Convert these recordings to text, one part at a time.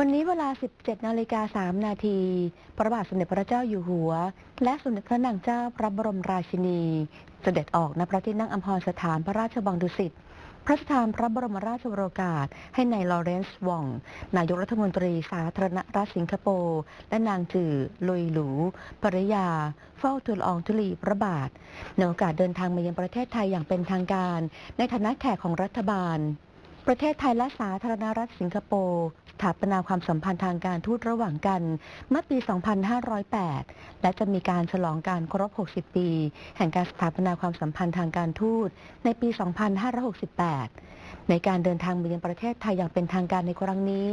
วันนี้เวลา 17 นาฬิกา 3 นาที พระบาทสมเด็จพระเจ้าอยู่หัว และสมเด็จพระนางเจ้าพระบรมราชินี เสด็จออกณพระที่นั่งอัมพรสถานพระราชวังดุสิต พระราชทานพระบรมราชโองการให้นายลอเรนซ์วอง นายกรัฐมนตรีสาธารณรัฐสิงคโปร์ และนางจือลุยหลูภริยา เฝ้าทูลอองธุลีพระบาทในโอกาสเดินทางมายังประเทศไทยอย่างเป็นทางการ ในฐานะแขกของรัฐบาล ประเทศไทยและสาธารณรัฐสิงคโปร์สถาปนาความสัมพันธ์ทางการทูตระหว่างกันเมื่อปี 2508 และจะมีการฉลองการครบ 60 ปี แห่งการสถาปนาความสัมพันธ์ทางการทูตในปี 2568 ในการเดินทางมายังประเทศไทยอย่างเป็นทางการในครั้งนี้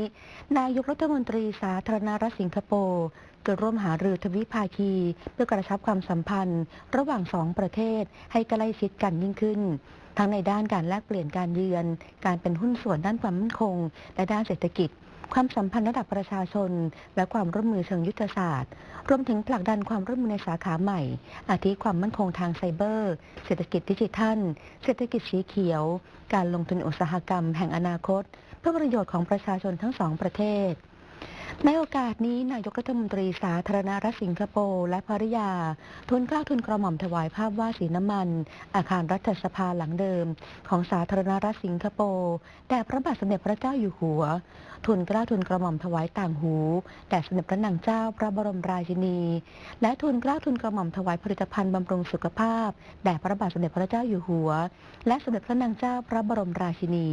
นายกรัฐมนตรีสาธารณรัฐสิงคโปร์จะร่วมหารือทวิภาคี เพื่อกระชับความสัมพันธ์ ระหว่างสองประเทศให้ใกล้ชิดกันยิ่งขึ้น ทั้งในด้านการแลกเปลี่ยนการเยือน การเป็นหุ้นส่วนด้านความมั่นคง และด้านเศรษฐกิจ ความสัมพันธ์ระดับประชาชน และความร่วมมือเชิงยุทธศาสตร์ รวมถึงผลักดันความร่วมมือในสาขาใหม่ อาทิความมั่นคงทางไซเบอร์ เศรษฐกิจดิจิทัล เศรษฐกิจสีเขียว การลงทุนอุตสาหกรรม แห่งอนาคต เพื่อประโยชน์ของประชาชนทั้งสองประเทศ ในโอกาสนี้นายกรัฐมนตรีสาธารณรัฐสิงคโปร์และภริยาทุนเกล้าทุนกระหม่อมถวายภาพวาดสีน้ำมัน อาคารรัฐสภาหลังเดิม ของสาธารณรัฐสิงคโปร์แด่พระบาทสมเด็จพระเจ้าอยู่หัว ทุนเกล้าทุนกระหม่อมถวายต่างหูแด่สมเด็จพระนางเจ้าพระบรมราชินี และทุนเกล้าทุนกระหม่อมถวายผลิตภัณฑ์บำรุงสุขภาพแด่พระบาทสมเด็จพระเจ้าอยู่หัว และสมเด็จพระนางเจ้าพระบรมราชินี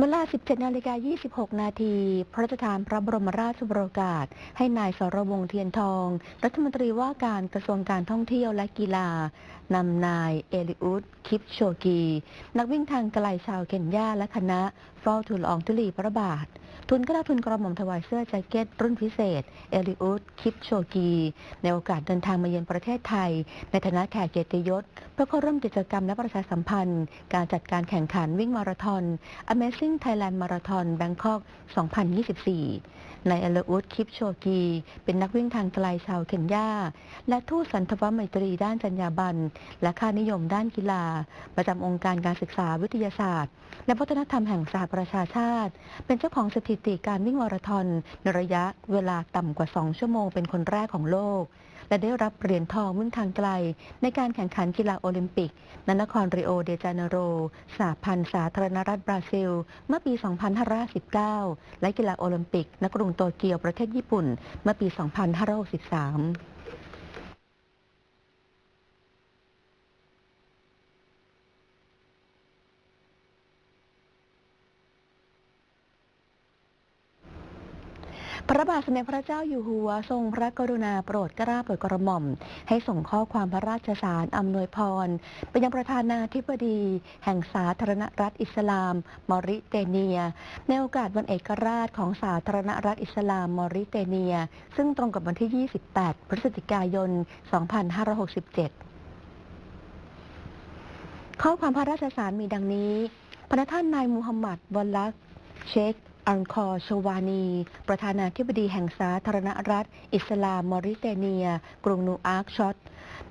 เวลา 17นาฬิกา26 นาที พระราชทานพระบรมราชโองการให้นายสรวงเทียนทอง รัฐมนตรีว่าการกระทรวงการท่องเที่ยวและกีฬานำนายเอลิอุดคิปโชกี นักวิ่งทางไกลชาวเคนยาและคณะ ฝ้าทูลอองธุลีพระบาท ทุนกระทุนกระหม่อมถวายเสื้อแจ็คเก็ต รุ่นพิเศษ เอลิอุดคิปโชกี ในโอกาสเดินทางมาเยือนประเทศไทย ในฐานะแขกเกียรติยศ เพื่อเข้าร่วมกิจกรรมและประชาสัมพันธ์ การจัดการแข่งขันวิ่งมาราธอน Amazing Thailand Marathon Bangkok 2024ในเอลิอุดคิปโชกี เป็นนักวิ่งทางไกลชาวเคนยา และทูตสันทวไมตรีด้านจรรยาบรรณและค่านิยมด้านกีฬา ประจำองค์การการศึกษาวิทยาศาสตร์ และวัฒนธรรมแห่งสหประชาชาติ เป็นเจ้าของสถิติการวิ่งมาราธอนในระยะเวลาต่ำกว่า 2 ชั่วโมงเป็นคนแรกของโลก และได้รับเหรียญทองวิ่งทางไกล ในการแข่งขันกีฬาโอลิมปิกณนครริโอเดจาเนโรสหพันธ์สาธารณรัฐบราซิล เมื่อปี 2519 และกีฬาโอลิมปิกณกรุงโตเกียวประเทศญี่ปุ่น เมื่อปี 2563 พระบาทสมเด็จพระเจ้าอยู่หัวทรงพระกรุณาโปรดเกล้าโปรดกระหม่อม ให้ส่งข้อความพระราชสารอำนวยพรไปยังประธานาธิบดี แห่งสาธารณรัฐอิสลาม มอริเตเนีย ในโอกาสวันเอกราชของสาธารณรัฐอิสลาม มอริเตเนีย ซึ่งตรงกับวันที่ 28 พฤศจิกายน 2567ข้อความพระราชสารมีดังนี้ พระท่านนายมูฮัมหมัดวอลลัก เชค อังคอร์ชวานี ประธานาธิบดีแห่งสาธารณรัฐ อิสลามมอริเตเนีย กรุงนูอาร์กชอต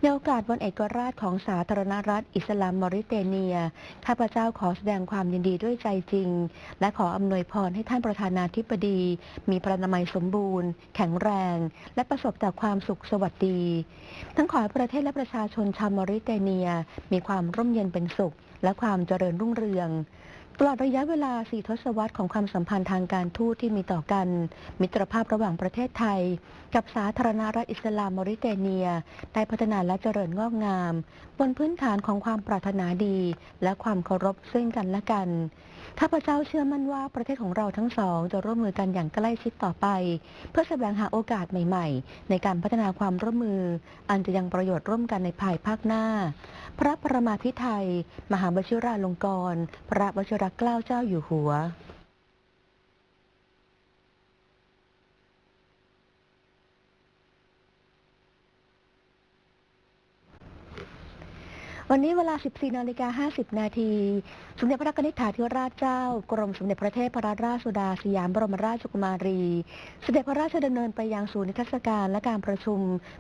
ในโอกาสวันเอกราชของสาธารณรัฐ อิสลามมอริเตเนีย ข้าพเจ้าขอแสดงความยินดีด้วยใจจริง และขออำนวยพรให้ท่านประธานาธิบดี มีพระนามัยสมบูรณ์ แข็งแรง และประสบแต่ความสุขสวัสดี ทั้งขอให้ประเทศและประชาชนชาวมอริเตเนีย มีความร่มเย็นเป็นสุข และความเจริญรุ่งเรือง ตลอดระยะเวลาสี่ทศวรรษของความสัมพันธ์ทางการทูตที่มีต่อกัน มิตรภาพระหว่างประเทศไทย กับสาธารณรัฐอิสลามมอริเตเนีย ได้พัฒนาและเจริญงอกงาม บนพื้นฐานของความปรารถนาดี และความเคารพซึ่งกันและกัน ข้าพเจ้าเชื่อมั่นว่าประเทศของเราทั้งสองจะร่วมมือกันอย่างใกล้ชิดต่อไป เพื่อแสวงหาโอกาสใหม่ ๆ ในการพัฒนาความร่วมมือ อันจะยังประโยชน์ร่วมกันในภายภาคหน้า พระประมาพิไทย มหาวชิราลงกรณ์พระวชิรเกล้าเจ้าอยู่หัว วันนี้เวลา 14นาฬิกา50 นาที สมเด็จพระนิธิถาธิราชเจ้า กรมสมเด็จพระเทพรัตนราชสุดาสยามบรมราชกุมารี เสด็จพระราชดำเนินไปยังศูนย์นิทรรศการและการประชุม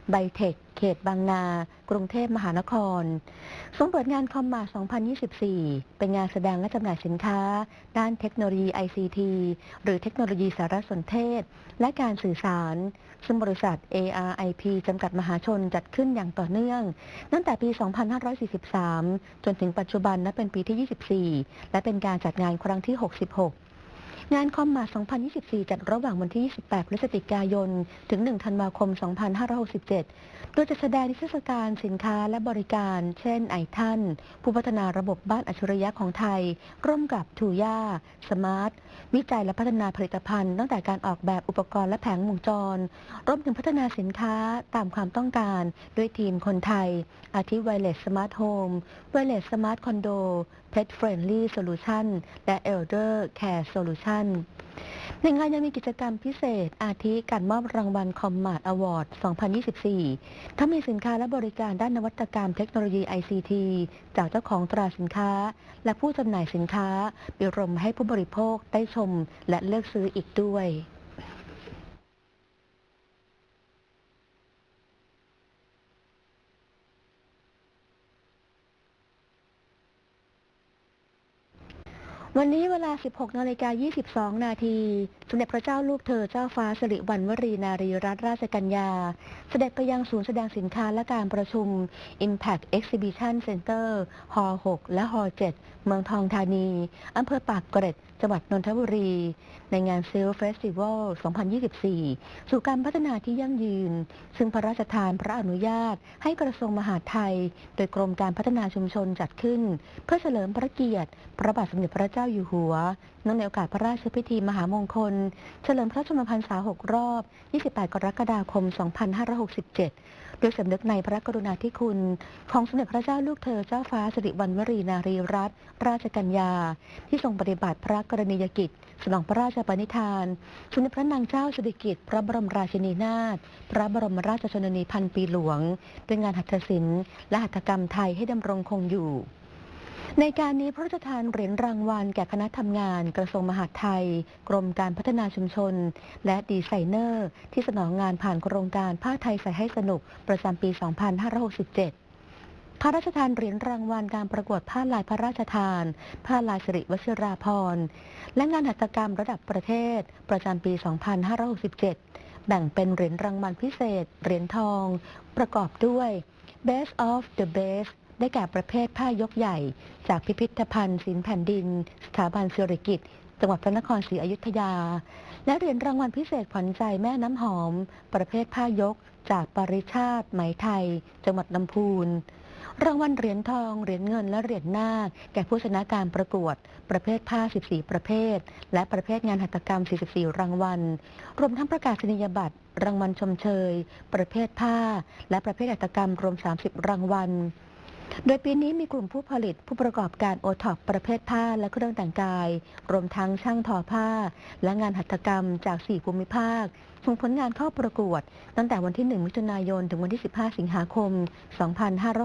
ไบเทค เขตบางนา กรุงเทพมหานคร ทรงเปิดงานคอมมา 2024 เป็นงานแสดงและจำหน่ายสินค้า ด้านเทคโนโลยี ICT หรือเทคโนโลยีสารสนเทศ และการสื่อสาร ซึ่งบริษัท ARIP จำกัดมหาชนจัดขึ้นอย่างต่อเนื่อง ตั้งแต่ปี 2548 2543จนถึงปัจจุบันนับเป็นปีที่ 24 และเป็นการจัดงานครั้งที่ 66 งานคอมมา2024 จัดระหว่างวันที่ 28 พฤศจิกายน ถึง 1 ธันวาคม 2567 โดยจะแสดงนิทรรศการสินค้าและบริการ เช่น ไอทันผู้พัฒนาระบบบ้านอัจฉริยะของไทย ร่วมกับทูย่า สมาร์ท วิจัยและพัฒนาผลิตภัณฑ์ ตั้งแต่การออกแบบอุปกรณ์และแผงวงจร รวมถึงพัฒนาสินค้าตามความต้องการ ด้วยทีมคนไทย อาทิไวเลสสมาร์ทโฮม ไวเลสสมาร์ทคอนโด Pet Friendly Solution และ Elder Care Solution ในงานยังมีกิจกรรมพิเศษ อาทิการมอบรางวัลคอมมาดอวอร์ด 2024 ถ้ามีสินค้าและบริการด้านนวัตกรรมเทคโนโลยี ICT จากเจ้าของตราสินค้า และผู้จำหน่ายสินค้าไปรมให้ผู้บริโภคได้ชมและเลือกซื้ออีกด้วย วันนี้เวลา 16 นาฬิกา 22 นาที สมเด็จพระเจ้าลูกเธอเจ้าฟ้าสิริวัณวรีนารีรัตนราชกัญญา เสด็จไปยังศูนย์แสดงสินค้าและการประชุม Impact Exhibition Center ฮ6และฮ7เมืองทองธานี อำเภอปากเกร็ด จังหวัดนนทบุรี ในงานซิลเฟสติวัล 2024 สู่การพัฒนาที่ยั่งยืน ซึ่งพระราชทานพระอนุญาต ให้กระทรวงมหาดไทย โดยกรมการพัฒนาชุมชนจัดขึ้น เพื่อเฉลิมพระเกียรติ พระบาทสมเด็จพระเจ้าอยู่หัวเนื่องในโอกาสพระราชพิธีมหามงคล เฉลิมพระชนมพรรษา 6 รอบ 28 กรกฎาคม 2567โดยสำนึกในพระกรุณาธิคุณ ของสมเด็จพระเจ้าลูกเธอเจ้าฟ้าสิริวัณวรีนารีรัตนราชกัญญา ที่ทรงปฏิบัติพระกรณียกิจ สนองพระราชปณิธานสมเด็จพระนางเจ้าสิริกิติ์พระบรมราชินีนาถพระบรมราชชนนีพันปีหลวงด้วยงานหัตถศิลป์และหัตถกรรมไทยให้ดำรงคงอยู่ ในการนี้พระราชทานเหรียญรางวัลแก่คณะทำงานกระทรวงมหาดไทย กรมการพัฒนาชุมชน และดีไซเนอร์ ที่สนองงานผ่านโครงการผ้าไทยใส่ให้สนุกประจำปี 2567พระราชทานเหรียญรางวัลการประกวดผ้าลายพระราชทาน ผ้าลายสิริวชิราภรณ์ และงานหัตถกรรมระดับประเทศ ประจำปี 2567 แบ่งเป็นเหรียญรางวัลพิเศษ เหรียญทอง ประกอบด้วย Best of the Best ได้แก่ประเภทผ้ายกใหญ่ จากพิพิธภัณฑ์ศิลป์แผ่นดิน สถาบันสิริกิติ์จังหวัดพระนครศรีอยุธยา และเหรียญรางวัลพิเศษขวัญใจแม่น้ำหอม ประเภทผ้ายก จากปริชาติไหมไทย จังหวัดลำพูน รางวัลเหรียญทอง เหรียญเงิน และเหรียญนาค แก่ผู้ชนะการประกวด ประเภทผ้า 14 ประเภท และประเภทงานหัตถกรรม 44 รางวัล รวมทั้งประกาศนียบัตร รางวัลชมเชย ประเภทผ้า และประเภทหัตถกรรมรวม 30 รางวัล โดยปีนี้มีกลุ่มผู้ผลิตผู้ประกอบการโอท็อปประเภทผ้าและเครื่องแต่งกาย รวมทั้งช่างทอผ้า และงานหัตถกรรมจาก 4 ภูมิภาคส่งผลงานเข้าประกวด ตั้งแต่วันที่ 1 มิถุนายน ถึงวันที่ 15 สิงหาคม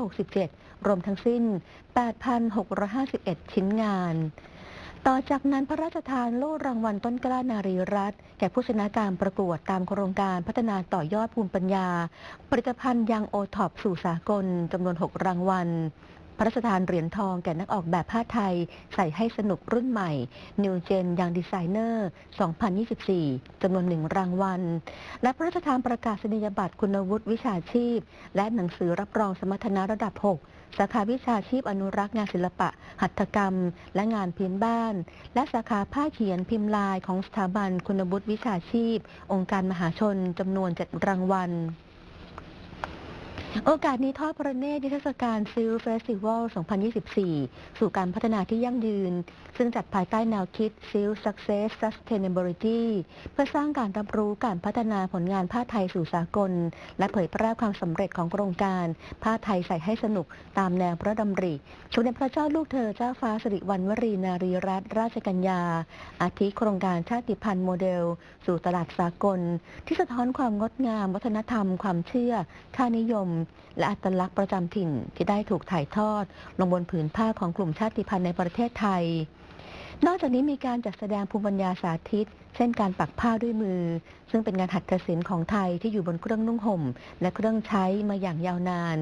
2567 รวมทั้งสิ้น 8,651 ชิ้นงาน ต่อจากนั้นพระราชทานโล่รางวัลต้นกล้านารีรัตน์แก่ผู้ชนะการประกวดตามโครงการพัฒนาต่อยอดภูมิปัญญา ผลิตภัณฑ์ยังโอท็อปสู่สากลจำนวน 6 รางวัล พระราชทานเหรียญทองแก่นักออกแบบผ้าไทย ใส่ให้สนุกรุ่นใหม่ New Gen ยังดีไซเนอร์ 2024 จำนวนหนึ่งรางวัล และพระราชทานประกาศนียบัตรคุณวุฒิวิชาชีพ และหนังสือรับรองสมรรถนะระดับ 6 สาขาวิชาชีพอนุรักษ์งานศิลปะ หัตถกรรม และงานพื้นบ้าน และสาขาผ้าเขียนพิมพ์ลายของสถาบันคุณบุตรวิชาชีพ องค์การมหาชนจำนวน 7 รางวัล โอกาสนี้ทอดพระเนตรนิทรรศการซิลเฟสติวัล 2024 สู่การพัฒนาที่ยั่งยืน ซึ่งจัดภายใต้แนวคิด s i l Success Sustainability เพื่อสร้างการรับรู้การพัฒนาผลงานผ้าไทยสู่สากล และเผยแพร่ความสำเร็จของโครงการ ผ้าไทยใส่ให้สนุกตามแนวพระดำริสมเด็จพระเจ้าลูกเธอเจ้าฟ้าสิริวัณวรีนารีรัตนราชกัญญา อาทิโครงการชาติพันธุ์โมเดล สู่ตลาดสากล ที่สะท้อนความงดงาม วัฒนธรรม ความเชื่อค่านิยมและอัตลักษณ์ประจำถิ่นที่ได้ถูกถ่ายทอด ลงบนผืนผ้าของกลุ่มชาติพันธุ์ในประเทศไทย นอกจากนี้มีการจัดแสดงภูมิปัญญาสาธิต เช่นการปักผ้าด้วยมือ ซึ่งเป็นงานหัตถศิลป์ของไทยที่อยู่บนเครื่องนุ่งห่ม และเครื่องใช้มาอย่างยาวนาน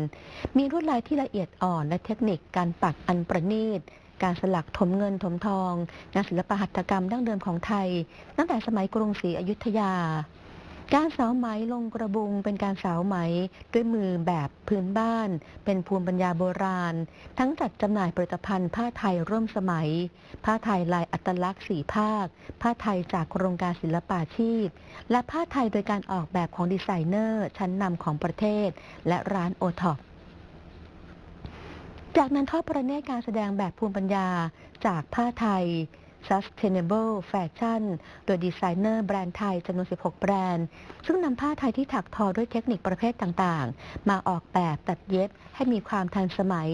มีลวดลายที่ละเอียดอ่อนและเทคนิคการปักอันประณีตการสลักถมเงินถมทอง งานศิลปหัตถกรรมดั้งเดิมของไทย ตั้งแต่สมัยกรุงศรีอยุธยา การสาวไหมลงกระบุงเป็นการสาวไหมด้วยมือแบบพื้นบ้าน เป็นภูมิปัญญาโบราณ ทั้งจัดจำหน่ายผลิตภัณฑ์ผ้าไทยร่วมสมัย ผ้าไทยลายอัตลักษณ์สี่ภาค ผ้าไทยจากโครงการศิลปาชีพ และผ้าไทยโดยการออกแบบของดีไซเนอร์ ชั้นนำของประเทศ และร้านโอท็อปจากนั้นทอดประเนตรการแสดงแบบภูมิปัญญาจากผ้าไทย Sustainable Fashion โดยดีไซเนอร์แบรนด์ไทยจำนวน 16 แบรนด์ ซึ่งนำผ้าไทยที่ถักทอด้วยเทคนิคประเภทต่างๆ มาออกแบบตัดเย็บให้มีความทันสมัย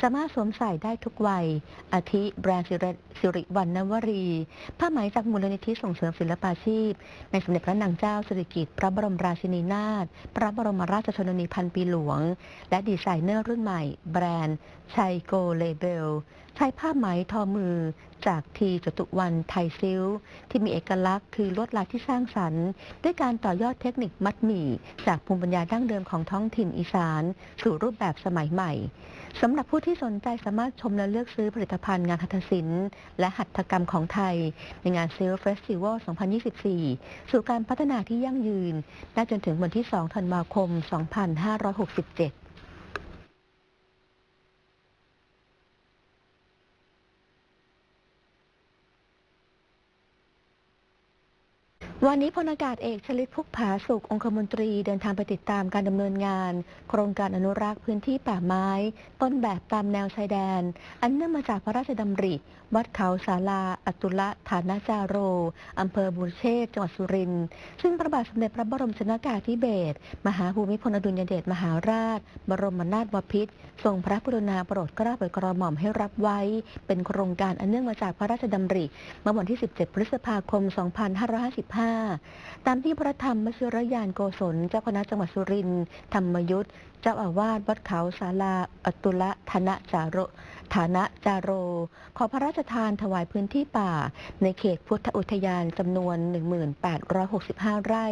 สามารถสวมใส่ได้ทุกวัย อาทิแบรนด์สิริสิริวัณณวรี ผ้าไหมจากมูลนิธิส่งเสริมศิลปาชีพ ในสมเด็จพระนางเจ้าสิริกิติ์พระบรมราชินีนาถพระบรมราชชนนีพันปีหลวง และดีไซเนอร์รุ่นใหม่ แบรนด์ชัยโกเลเบลใช้ผ้าไหมทอมือจากทีจตุวันไทยซิลที่มีเอกลักษณ์คือลวดลายที่สร้างสรรค์ ด้วยการต่อยอดเทคนิคมัดหมี่ จากภูมิปัญญาดั้งเดิมของท้องถิ่นอีสาน สู่รูปแบบสมัยใหม่สำหรับผู้ที่สนใจสามารถชมและเลือกซื้อผลิตภัณฑ์งานหัตถศิลป์และหัตถกรรมของไทย ในงานซิลเฟสติวัล 2024 สู่การพัฒนาที่ยั่งยืนได้จนถึงวันที่ 2 ธันวาคม 2567 วันนี้พลอากาศเอกชลิตพุกผาสุของคมนตรีเดินทางไปติดตามการดำเนินงาน โครงการอนุรักษ์พื้นที่ป่าไม้ ต้นแบบตามแนวชายแดน อันเนื่องมาจากพระราชดำริ วัดเขาสาลาอตุละฐานาจาโรอำเภอบุรเชษจังหวัดสุรินทร์ซึ่งพระบาทสมเด็จพระบรมชนากาธิเบศรมหาภูมิพลอดุลยเดชมหาราช บรมนาถบพิตรทรงพระกรุณาโปรดเกล้าโปรดกระหม่อมให้รับไว้ เป็นโครงการอันเนื่องมาจากพระราชดำริเมื่อวันที่ 17 พฤษภาคม 2555ตามที่พระธรรมมชิรยานโกศล เจ้าคณะจังหวัดสุรินทร์ธรรมยุทธเจ้าอาวาสวัดเขาศาลาอตุละธนะจาโรฐานะจาโร ขอพระราชทานถวายพื้นที่ป่า ในเขตพุทธอุทยานจำนวน 1865 ไร่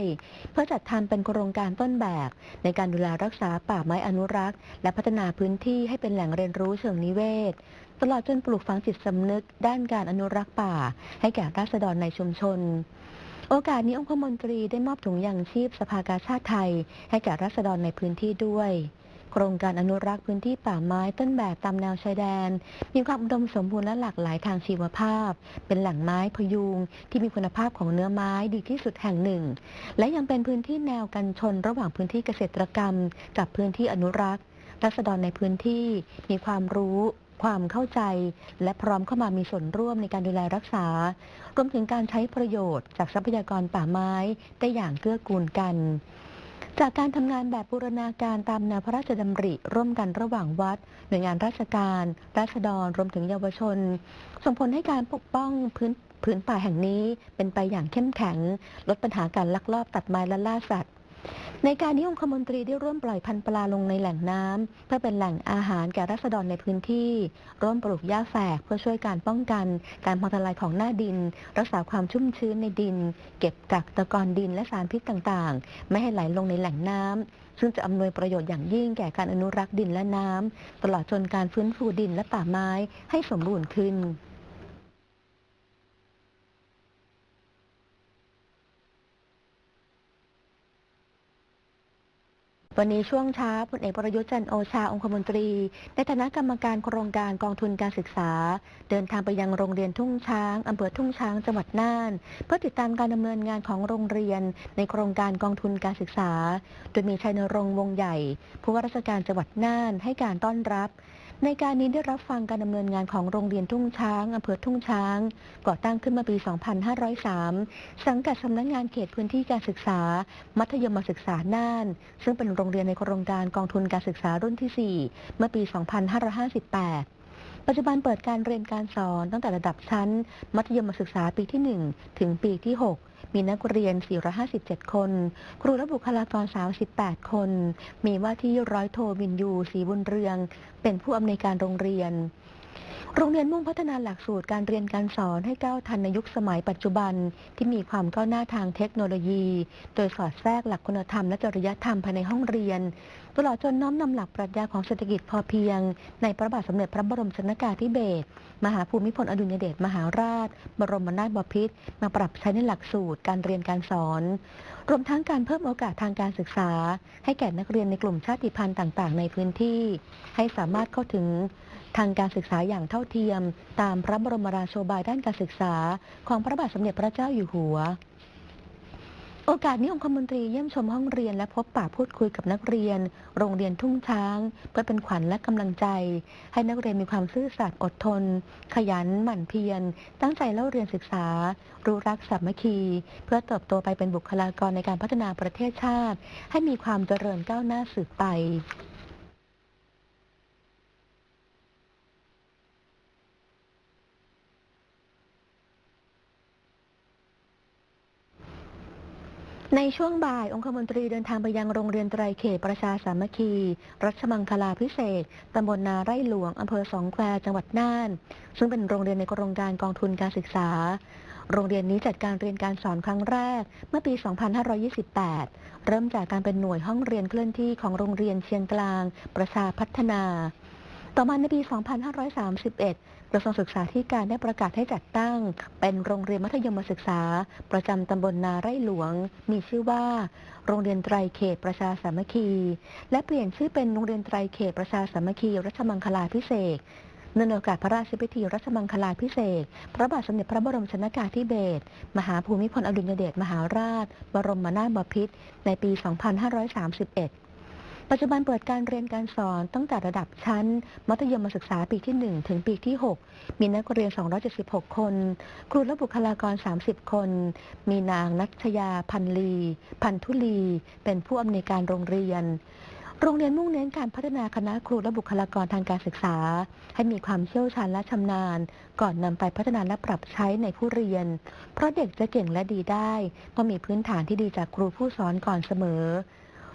เพื่อจัดทำเป็นโครงการต้นแบบ ในการดูแลรักษาป่าไม้อนุรักษ์ และพัฒนาพื้นที่ให้เป็นแหล่งเรียนรู้เชิงนิเวศตลอดจนปลูกฝังจิตสำนึกด้านการอนุรักษ์ป่า ให้แก่ราษฎรในชุมชน โอกาสนี้องคมนตรีได้มอบถุงยางชีพสภากาชาติไทย ให้แก่รัษฎรในพื้นที่ด้วย โครงการอนุรักษ์พื้นที่ป่าไม้ต้นแบบตามแนวชายแดน มีความอุดมสมบูรณ์และหลากหลายทางชีวภาพ เป็นแหล่งไม้พยุงที่มีคุณภาพของเนื้อไม้ดีที่สุดแห่งหนึ่ง และยังเป็นพื้นที่แนวกันชนระหว่างพื้นที่เกษตรกรรม กับพื้นที่อนุรักษ์รัษฎรในพื้นที่มีความรู้ ความเข้าใจ และพร้อมเข้ามามีส่วนร่วมในการดูแลรักษา รวมถึงการใช้ประโยชน์จากทรัพยากรป่าไม้ได้อย่างเกื้อกูลกัน จากการทำงานแบบบูรณาการตามแนวพระราชดำริ ร่วมกันระหว่างวัด หน่วยงานราชการ ราษฎร รวมถึงเยาวชน ส่งผลให้การปกป้องพื้นพื้นป่าแห่งนี้เป็นไปอย่างเข้มแข็ง ลดปัญหาการลักลอบตัดไม้และล่าสัตว์ ในการนี้องคมนตรีได้ร่วมปล่อยพันธุ์ปลาลงในแหล่งน้ำเพื่อเป็นแหล่งอาหารแก่รัษฎรในพื้นที่ ร่วมปลูกหญ้าแฝกเพื่อช่วยการป้องกัน การพังทลายของหน้าดิน รักษาความชุ่มชื้นในดิน เก็บกักตะกอนดินและสารพิษต่างๆ ไม่ให้ไหลลงในแหล่งน้ำซึ่งจะอำนวยประโยชน์อย่างยิ่งแก่การอนุรักษ์ดินและน้ำตลอดจนการฟื้นฟูดินและป่าไม้ให้สมบูรณ์ขึ้น วันนี้ช่วงเช้าพลเอกประยุทธ์จันโอชาองคมนตรี ในฐานะกรรมการโครงการกองทุนการศึกษา เดินทางไปยังโรงเรียนทุ่งช้างอำเภอทุ่งช้างจังหวัดน่าน เพื่อติดตามการดำเนินงานของโรงเรียน ในโครงการกองทุนการศึกษา โดยมีชัยนรงค์วงใหญ่ ผู้ว่าราชการจังหวัดน่านให้การต้อนรับ ในการนี้ได้รับฟังการดำเนินงานของโรงเรียนทุ่งช้างอำเภอทุ่งช้าง ก่อตั้งขึ้นมาปี 2503 สังกัดสำนักงงานเขตพื้นที่การศึกษา มัธยมศึกษาน่าน ซึ่งเป็นโรงเรียนในโครงการกองทุนการศึกษารุ่นที่ 4 เมื่อปี 2558 ปัจจุบันเปิดการเรียนการสอนตั้งแต่ระดับชั้น มัธยมศึกษาปีที่ 1 ถึงปีที่ 6 มีนักเรียน 457 คน ครูและบุคลากร38คน มีว่าที่ร้อยโทวินยูศรีบุญเรือง เป็นผู้อำนวยการโรงเรียนโรงเรียนมุ่งพัฒนาหลักสูตรการเรียนการสอนให้ก้าวทันในยุคสมัยปัจจุบัน ที่มีความก้าวหน้าทางเทคโนโลยี โดยสอดแทรกหลักคุณธรรมและจริยธรรมภายในห้องเรียน ตลอดจนน้อมนำหลักปรัชญาของเศรษฐกิจพอเพียง ในพระบาทสมเด็จพระบรมชนกาธิเบศรมหาภูมิพลอดุลยเดชมหาราช บรมนาถบพิตรมาปรับใช้ในหลักสูตรการเรียนการสอน รวมทั้งการเพิ่มโอกาสทางการศึกษา ให้แก่นักเรียนในกลุ่มชาติพันธุ์ต่าง ๆ ในพื้นที่ ให้สามารถเข้าถึงทางการศึกษาอย่างเท่าเทียม ตามพระบรมราโชบายด้านการศึกษา ของพระบาทสมเด็จพระเจ้าอยู่หัว โอกาสนี้องคมนตรีเยี่ยมชมห้องเรียนและพบปะพูดคุยกับนักเรียน โรงเรียนทุ่งช้าง เพื่อเป็นขวัญและกำลังใจ ให้นักเรียนมีความซื่อสัตย์อดทน ขยันหมั่นเพียร ตั้งใจเล่าเรียนศึกษา รู้รักสามัคคี เพื่อเติบโตไปเป็นบุคลากรในการพัฒนาประเทศชาติ ให้มีความเจริญก้าวหน้าสืบไป ในช่วงบ่ายองคมนตรีเดินทางไปยังโรงเรียนไตรเขตประชาสามัคคี รัชมังคลาพิเศษตำบลนาไร่หลวงอำเภอสองแควจังหวัดน่าน ซึ่งเป็นโรงเรียนในโครงการกองทุนการศึกษา โรงเรียนนี้จัดการเรียนการสอนครั้งแรก เมื่อปี 2528 เริ่มจากการเป็นหน่วยห้องเรียนเคลื่อนที่ของโรงเรียนเชียงกลาง ประชาพัฒนา ต่อมาในปี 2531 กระทรวงศึกษาธิการได้ประกาศให้จัดตั้ง เป็นโรงเรียนมัธยมศึกษา ประจำตำบลนาไร่หลวง มีชื่อว่า โรงเรียนไตรเขตประชาสามัคคี และเปลี่ยนชื่อเป็นโรงเรียนไตรเขตประชาสามัคคีรัชมังคลาพิเศษเนื่องในโอกาสพระราชพิธีรัชมังคลาพิเศษ พระบาทสมเด็จพระบรมชนกาธิเบศร มหาภูมิพลอดุลยเดชมหาราช บรมนาถบพิตรในปี 2531 ปัจจุบันเปิดการเรียนการสอนตั้งแต่ระดับชั้น มัธยมศึกษาปีที่ 1 ถึงปีที่ 6 มีนักเรียน 276 คน ครูและบุคลากร 30 คน มีนางนัชยา พันลี พันธุลี เป็นผู้อำนวยการโรงเรียนโรงเรียนมุ่งเน้นการพัฒนาคณะครูและบุคลากรทางการศึกษา ให้มีความเชี่ยวชาญและชำนาญ ก่อนนำไปพัฒนาและปรับใช้ในผู้เรียน เพราะเด็กจะเก่งและดีได้ต้องมีพื้นฐานที่ดีจากครูผู้สอนก่อนเสมอ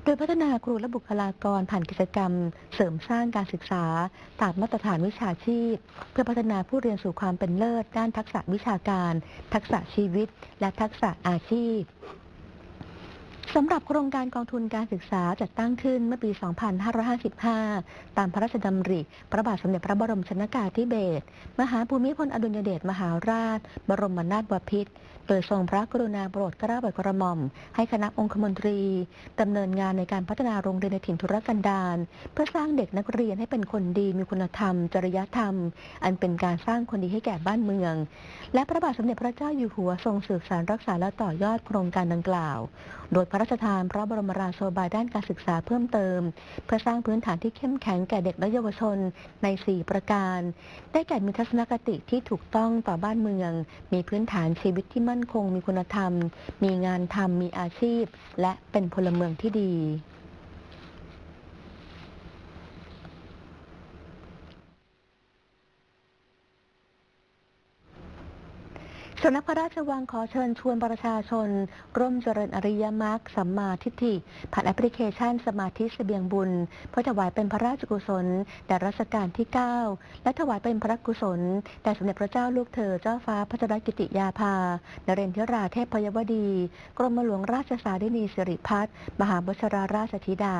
โดยพัฒนาครูและบุคลากรผ่านกิจกรรม เสริมสร้างการศึกษา ตามมาตรฐานวิชาชีพ เพื่อพัฒนาผู้เรียนสู่ความเป็นเลิศ ด้านทักษะวิชาการ ทักษะชีวิต และทักษะอาชีพสำหรับโครงการกองทุนการศึกษาจัดตั้งขึ้นเมื่อปี 2555 ตามพระราชดำริ พระบาทสมเด็จพระบรมชนกาธิเบศร มหาภูมิพลอดุลยเดชมหาราช บรมนาถบพิตร โดยทรงพระกรุณาโปรดเกล้าโปรดกระหม่อม ให้คณะองคมนตรีดำเนินงานในการพัฒนาโรงเรียนในถิ่นทุรกันดารเพื่อสร้างเด็กนักเรียนให้เป็นคนดีมีคุณธรรม จริยธรรม อันเป็นการสร้างคนดีให้แก่บ้านเมือง และพระบาทสมเด็จพระเจ้าอยู่หัวทรงสืบสานรักษาและต่อยอดโครงการดังกล่าว โดยพระราชทานพระบรมราโชบายด้านการศึกษาเพิ่มเติม เพื่อสร้างพื้นฐานที่เข้มแข็งแก่เด็กและเยาวชนใน 4 ประการ ได้แก่มีทัศนคติที่ถูกต้องต่อบ้านเมือง มีพื้นฐานชีวิตที่มั่นคงมีคุณธรรม มีงานทำมีอาชีพ และเป็นพลเมืองที่ดี สำนักพระราชวังขอเชิญชวนประชาชน ร่วมเจริญอริยมรรคสัมมาทิฏฐิผ่านแอปพลิเคชันสมาธิเสบียงบุญ เพื่อถวายเป็นพระราชกุศล แด่รัชกาลที่ 9 และถวายเป็นพระกุศล แด่สมเด็จพระเจ้าลูกเธอเจ้าฟ้าพัชรกิติยาภานเรนทิราเทพพยวดี กรมหลวงราชสารินีสิริพัฒน์มหาบุชราราชธิดา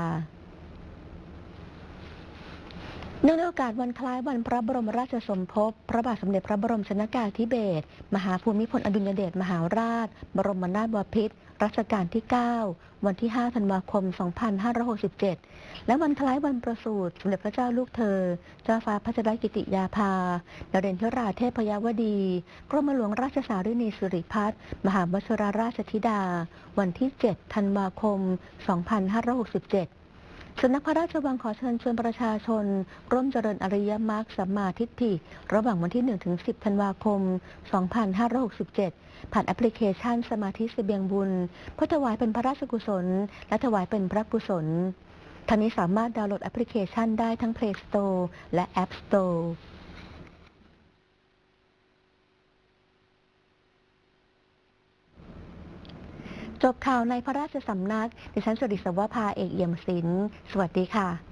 เนื่องในโอกาสวันคล้ายวันพระบรมราชสมภพ พระบาทสมเด็จพระบรมชนกาธิเบศร มหาภูมิพลอดุลยเดชมหาราช บรมนาถบพิตรรัชกาลที่ 9 วันที่ 5 ธันวาคม 2567 และวันคล้ายวันประสูติสมเด็จพระเจ้าลูกเธอ เจ้าฟ้าพัชรกิติยาภานเรนทราเทพพยาวดี กรมหลวงราชสารินีสิริพัฒน์มหาบชราราชธิดา วันที่ 7 ธันวาคม 2567 สำนักพระราชวังขอเชิญชวนประชาชน ร่วมเจริญอริยมรรคสัมมาทิฏฐิ ระหว่างวันที่1ถึง10 ธันวาคม 2567 ผ่านแอปพลิเคชันสมาธิเสบียงบุญเพื่อถวายเป็นพระราชกุศล และถวายเป็นพระกุศลท่านนี้สามารถดาวน์โหลดแอปพลิเคชันได้ทั้ง Play Store และ App Store จบข่าวในพระราชสำนัก ดิฉันสุริศวภาเอกเอี่ยมศิลป์สวัสดีค่ะ